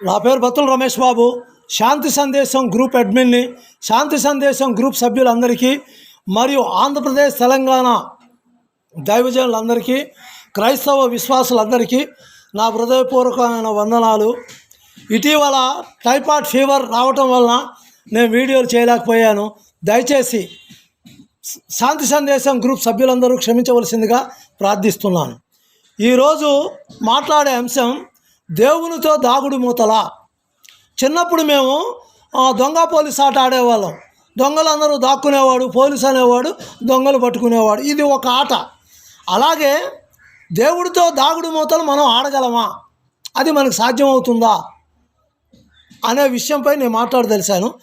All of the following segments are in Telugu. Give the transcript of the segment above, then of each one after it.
నా పేరు బతుల రమేష్ బాబు. శాంతి సందేశం గ్రూప్ అడ్మిన్ని శాంతి సందేశం గ్రూప్ సభ్యులందరికీ మరియు ఆంధ్రప్రదేశ్ తెలంగాణ దైవజనులందరికీ క్రైస్తవ విశ్వాసులందరికీ నా హృదయపూర్వకమైన వందనాలు. ఇటీవల టైఫాయిడ్ ఫీవర్ రావటం వలన నేను వీడియోలు చేయలేకపోయాను. దయచేసి శాంతి సందేశం గ్రూప్ సభ్యులందరూ క్షమించవలసిందిగా ప్రార్థిస్తున్నాను. ఈరోజు మాట్లాడే అంశం దేవునితో దాగుడు మూతల. చిన్నప్పుడు మేము దొంగ పోలీస్ ఆట ఆడేవాళ్ళం. దొంగలందరూ దాక్కునేవాడు పోలీస్ అనేవాడు దొంగలు పట్టుకునేవాడు. ఇది ఒక ఆట. అలాగే దేవుడితో దాగుడు మూతలు మనం ఆడగలమా? అది మనకు సాధ్యమవుతుందా? అనే విషయంపై నేను మాట్లాడదలిశాను.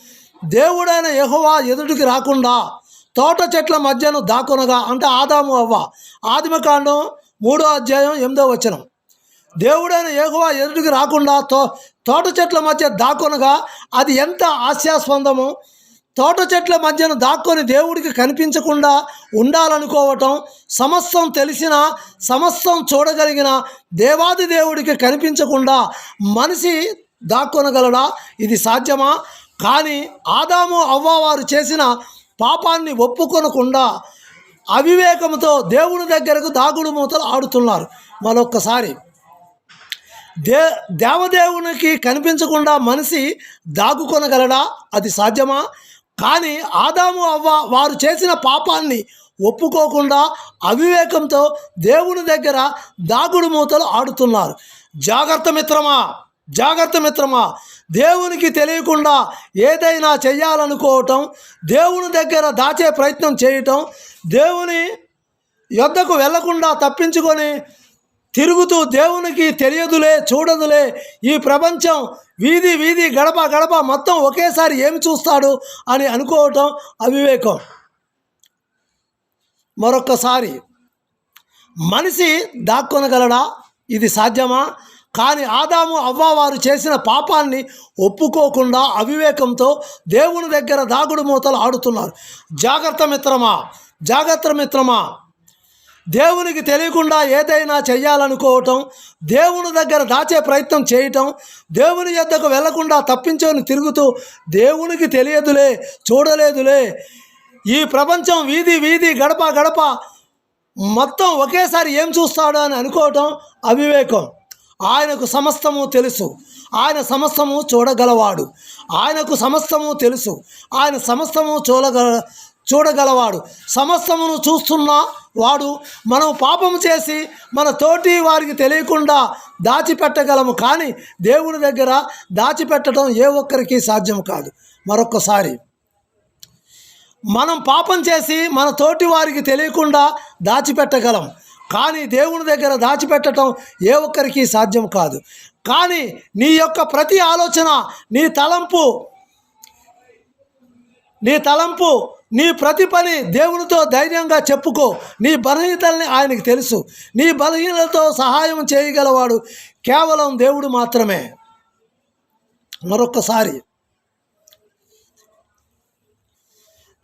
దేవుడైన యెహోవా ఎదుటికి రాకుండా తోట చెట్ల మధ్యను దాకొనగా అంటే ఆదాము అవ్వ. ఆదిమకాండం మూడో అధ్యాయం ఎనిమిదో వచనం. దేవుడైన యెహోవా ఎదుటికి రాకుండా తో తోట చెట్ల మధ్య దాకొనగా అది ఎంత హాస్యాస్పందము. తోట చెట్ల మధ్యన దాక్కొని దేవుడికి కనిపించకుండా ఉండాలనుకోవటం సమస్తం తెలిసిన సమస్తం చూడగలిగిన దేవాది దేవుడికి కనిపించకుండా మనిషి దాక్కొనగలడా? ఇది సాధ్యమా? కానీ ఆదాము అవ్వ వారు చేసిన పాపాన్ని ఒప్పుకొనకుండా అవివేకంతో దేవుని దగ్గరకు దాగుడు మూతలు ఆడుతున్నారు. మరొక్కసారి దే దేవదేవునికి కనిపించకుండా మనిషి దాగుకొనగలడా? అది సాధ్యమా? కానీ ఆదాము అవ్వ వారు చేసిన పాపాన్ని ఒప్పుకోకుండా అవివేకంతో దేవుని దగ్గర దాగుడు మూతలు ఆడుతున్నారు. జాగ్రత్త మిత్రమా? జాగ్రత్త మిత్రమా? దేవునికి తెలియకుండా ఏదైనా చేయాలనుకోవటం దేవుని దగ్గర దాచే ప్రయత్నం చేయటం దేవుని యొద్దకు వెళ్ళకుండా తప్పించుకొని తిరుగుతూ దేవునికి తెలియదులే చూడదులే. ఈ ప్రపంచం వీధి వీధి గడప గడప మొత్తం ఒకేసారి ఏమి చూస్తాడు అని అనుకోవటం అవివేకం. మరొక్కసారి మనిషి దాక్కొనగలడా? ఇది సాధ్యమా? కానీ ఆదాము అవ్వ వారు చేసిన పాపాన్ని ఒప్పుకోకుండా అవివేకంతో దేవుని దగ్గర దాగుడు మూతలు ఆడుతున్నారు. జాగ్రత్త మిత్రమా? జాగ్రత్త మిత్రమా? దేవునికి తెలియకుండా ఏదైనా చేయాలనుకోవటం దేవుని దగ్గర దాచే ప్రయత్నం చేయటం దేవుని యొద్దకు వెళ్ళకుండా తప్పించుకొని తిరుగుతూ దేవునికి తెలియదులే చూడలేదులే. ఈ ప్రపంచం వీధి వీధి గడప గడప మొత్తం ఒకేసారి ఏం చూస్తాడు అని అనుకోవటం అవివేకం. ఆయనకు సమస్తము తెలుసు. ఆయన సమస్తము చూడగలవాడు. ఆయనకు సమస్తము తెలుసు. ఆయన సమస్తము చూడగల చూడగలవాడు. సమస్తమును చూస్తున్నా వాడు మనం పాపం చేసి మన తోటి వారికి తెలియకుండా దాచిపెట్టగలము. కానీ దేవుని దగ్గర దాచిపెట్టడం ఏ ఒక్కరికి సాధ్యం కాదు. మరొక్కసారి మనం పాపం చేసి మన తోటి వారికి తెలియకుండా దాచిపెట్టగలం. కానీ దేవుని దగ్గర దాచిపెట్టడం ఏ ఒక్కరికి సాధ్యం కాదు. కానీ నీ యొక్క ప్రతి ఆలోచన నీ తలంపు నీ తలంపు నీ ప్రతి పని దేవునితో ధైర్యంగా చెప్పుకో. నీ బలహీనతల్ని ఆయనకి తెలుసు. నీ బలహీనతతో సహాయం చేయగలవాడు కేవలం దేవుడు మాత్రమే. మరొక్కసారి.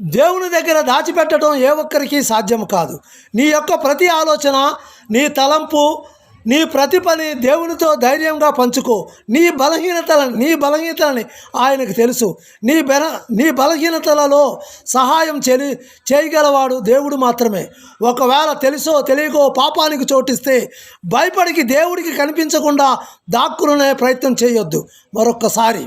దేవుని దగ్గర దాచిపెట్టడం ఏ ఒక్కరికి సాధ్యం కాదు. నీ యొక్క ప్రతి ఆలోచన నీ తలంపు నీ ప్రతి పని దేవునితో ధైర్యంగా పంచుకో. నీ బలహీనతల నీ బలహీనతలని ఆయనకు తెలుసు. నీ బల నీ బలహీనతలలో సహాయం చెలి చేయగలవాడు దేవుడు మాత్రమే. ఒకవేళ తెలుసో తెలియకో పాపానికి చోటిస్తే భయపడికి దేవుడికి కనిపించకుండా దాక్కునే ప్రయత్నం చేయొద్దు. మరొక్కసారి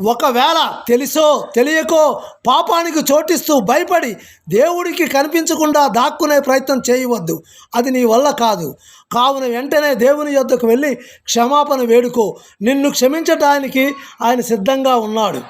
ఒకవేళ తెలుసో తెలియకో పాపానికి చోటిస్తూ భయపడి దేవుడికి కనిపించకుండా దాక్కునే ప్రయత్నం చేయవద్దు. అది నీ వల్ల కాదు. కావున వెంటనే దేవుని యొద్దకు వెళ్ళి క్షమాపణ వేడుకో. నిన్ను క్షమించటానికి ఆయన సిద్ధంగా ఉన్నాడు.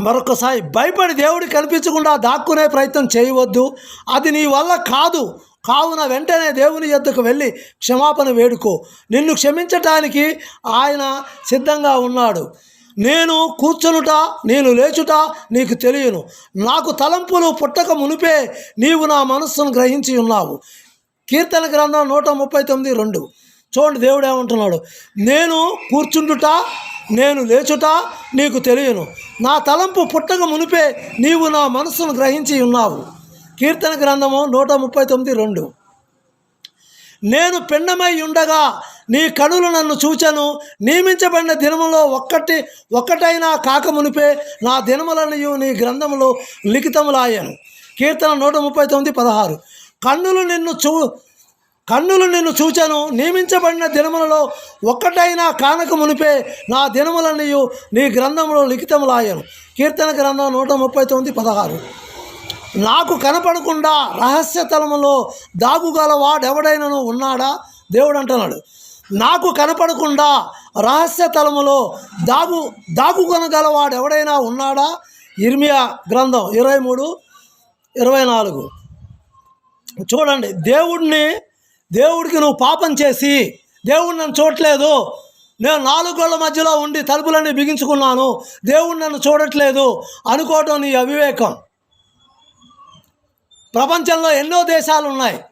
మరొకసారి భయపడి దేవుడికి కనిపించకుండా దాక్కునే ప్రయత్నం చేయవద్దు. అది నీ వల్ల కాదు. కావున వెంటనే దేవుని యొద్దకు వెళ్ళి క్షమాపణ వేడుకో. నిన్ను క్షమించటానికి ఆయన సిద్ధంగా ఉన్నాడు. నేను కూర్చొనుట నేను లేచుట నీకు తెలియను. నాకు తలంపులు పుట్టక మునిపే నీవు నా మనస్సును గ్రహించి ఉన్నావు. కీర్తన గ్రంథం నూట ముప్పై తొమ్మిది రెండు. చూడండి దేవుడు ఏమంటున్నాడు? నేను కూర్చుండుట నేను లేచుట నీకు తెలియను. నా తలంపు పుట్టక మునిపే నీవు నా మనస్సును గ్రహించి ఉన్నావు. కీర్తన గ్రంథము నూట ముప్పై తొమ్మిది రెండు. నేను పిండమై ఉండగా నీ కనులు నన్ను చూచను. నియమించబడిన దినములో ఒక్కటి ఒక్కటైనా కాకమునిపే నా దినములనియు నీ గ్రంథములో లిఖితములాయను. కీర్తన నూట ముప్పై తొమ్మిది పదహారు. కన్నులు నిన్ను చూ కన్నులు నిన్ను చూచను. నియమించబడిన దినములలో ఒక్కటైనా కానక మునిపే నా దినములన్నయు నీ గ్రంథంలో లిఖితములాయను. కీర్తన గ్రంథం నూట ముప్పై తొమ్మిది పదహారు. నాకు కనపడకుండా రహస్య తలములో దాగుగల వాడెవడైనను ఉన్నాడా? దేవుడు అంటున్నాడు. నాకు కనపడకుండా రహస్య తలములో దాగు దాగుకొనగల వాడెవడైనా ఉన్నాడా? ఇర్మియా గ్రంథం ఇరవై మూడు ఇరవై నాలుగు. చూడండి దేవుడిని దేవుడికి నువ్వు పాపం చేసి దేవుడు నన్ను చూడట్లేదు. నేను నాలుగుళ్ళ మధ్యలో ఉండి తలుపులన్నీ బిగించుకున్నాను. దేవుడు నన్ను చూడట్లేదు. అనుకోవటం నీ అవివేకం. ప్రపంచంలో ఎన్నో దేశాలు ఉన్నాయి.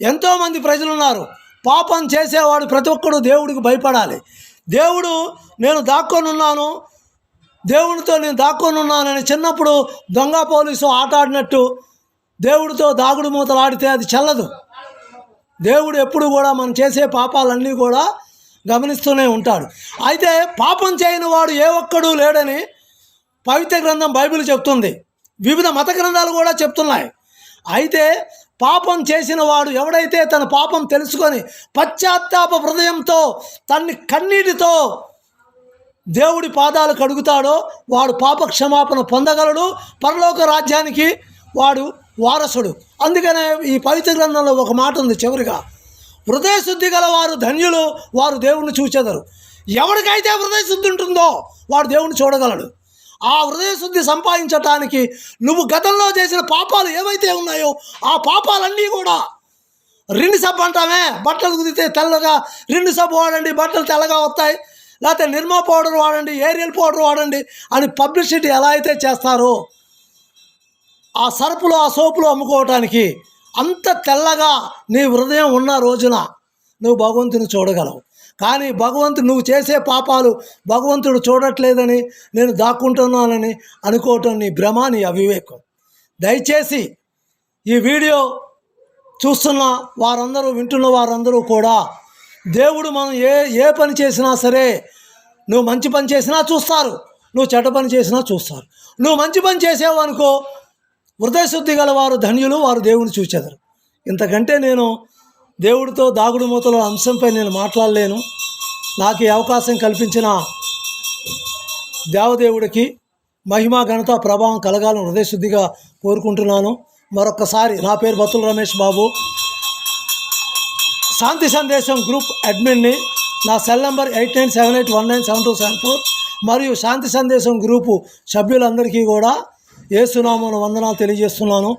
ఎంతోమంది ప్రజలు ఉన్నారు పాపం చేసేవాడు ప్రతి ఒక్కడు దేవుడికి భయపడాలి. దేవుడు నేను దాక్కొనున్నాను. దేవుడితో నేను దాక్కొనున్నానని చిన్నప్పుడు దొంగ పోలీసు ఆట ఆడినట్టు దేవుడితో దాగుడు మూతలు ఆడితే అది చల్లదు. దేవుడు ఎప్పుడు కూడా మనం చేసే పాపాలన్నీ కూడా గమనిస్తూనే ఉంటాడు. అయితే పాపం చేయని వాడు ఏ ఒక్కడు లేడని పవిత్ర గ్రంథం బైబిల్ చెప్తుంది. వివిధ మత గ్రంథాలు కూడా చెప్తున్నాయి. అయితే పాపం చేసిన వాడు ఎవడైతే తన పాపం తెలుసుకొని పశ్చాత్తాప హృదయంతో తన్ని కన్నీటితో దేవుడి పాదాలు కడుగుతాడో వాడు పాప క్షమాపణ పొందగలడు. పరలోక రాజ్యానికి వాడు వారసుడు. అందుకనే ఈ పవిత్ర గ్రంథంలో ఒక మాట ఉంది చివరిగా. హృదయ శుద్ధి గల వారు ధన్యులు వారు దేవుణ్ణి చూచెదరు. ఎవరికైతే హృదయ శుద్ధి ఉంటుందో వాడు దేవుణ్ణి చూడగలడు. ఆ హృదయ శుద్ధి సంపాదించటానికి నువ్వు గతంలో చేసిన పాపాలు ఏవైతే ఉన్నాయో ఆ పాపాలన్నీ కూడా రెండు సబ్బు అంటామే. బట్టలు కుదిరితే తెల్లగా రెండు సబ్బు వాడండి బట్టలు తెల్లగా వస్తాయి. లేకపోతే నిర్మా పౌడర్ వాడండి ఏరియల్ పౌడర్ వాడండి అని పబ్లిసిటీ ఎలా అయితే చేస్తారో ఆ సరుపులు ఆ సోపులు అమ్ముకోవటానికి అంత తెల్లగా నీ హృదయం ఉన్న రోజున నువ్వు భగవంతుని చూడగలవు. కానీ భగవంతుడు నువ్వు చేసే పాపాలు భగవంతుడు చూడట్లేదని నేను దాక్కుంటున్నానని అనుకోవటం నీ భ్రమ నీ అవివేకం. దయచేసి ఈ వీడియో చూస్తున్న వారందరూ వింటున్న వారందరూ కూడా దేవుడు మనం ఏ ఏ పని చేసినా సరే నువ్వు మంచి పని చేసినా చూస్తారు నువ్వు చెడ్డ పని చేసినా చూస్తారు. నువ్వు మంచి పని చేసావు అనుకో హృదయశుద్ధి గల వారు ధన్యులు వారు దేవుని చూచెదరు. ఇంతకంటే నేను దేవుడితో దాగుడు మూతల అంశంపై నేను మాట్లాడలేను. నాకు ఈ అవకాశం కల్పించిన దేవదేవుడికి మహిమ ఘనత ప్రభావం కలగాలని హృదయశుద్ధిగా కోరుకుంటున్నాను. మరొక్కసారి నా పేరు బతుల రమేష్ బాబు. శాంతి సందేశం గ్రూప్ అడ్మిన్ని నా cell number eight nine seven eight one nine seven two seven four మరియు శాంతి సందేశం గ్రూపు సభ్యులందరికీ కూడా ఏసునామను వందనాలు తెలియజేస్తున్నాను.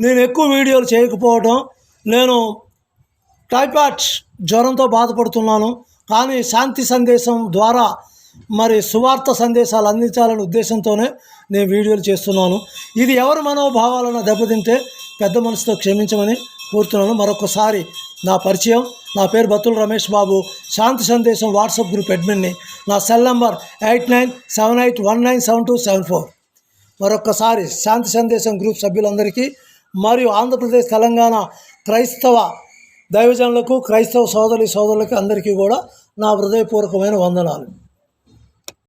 నేను ఎక్కువ వీడియోలు చేయకపోవడం నేను టైఫాయిడ్ జ్వరంతో బాధపడుతున్నాను. కానీ శాంతి సందేశం ద్వారా మరి సువార్త సందేశాలు అందించాలనే ఉద్దేశంతోనే నేను వీడియోలు చేస్తున్నాను. ఇది ఎవరి మనోభావాలను దెబ్బతింటే పెద్ద మనసుతో క్షమించమని కోరుతున్నాను. మరొకసారి నా పరిచయం. నా పేరు బతుల రమేష్ బాబు. శాంతి సందేశం వాట్సాప్ గ్రూప్ అడ్మిన్ని. నా cell number eight nine seven eight one nine seven two seven four. మరొకసారి శాంతి సందేశం గ్రూప్ సభ్యులందరికీ మరియు ఆంధ్రప్రదేశ్ తెలంగాణ క్రైస్తవ దైవజనులకు క్రైస్తవ సోదరి సోదరులకు అందరికీ కూడా నా హృదయపూర్వకమైన వందనాలు.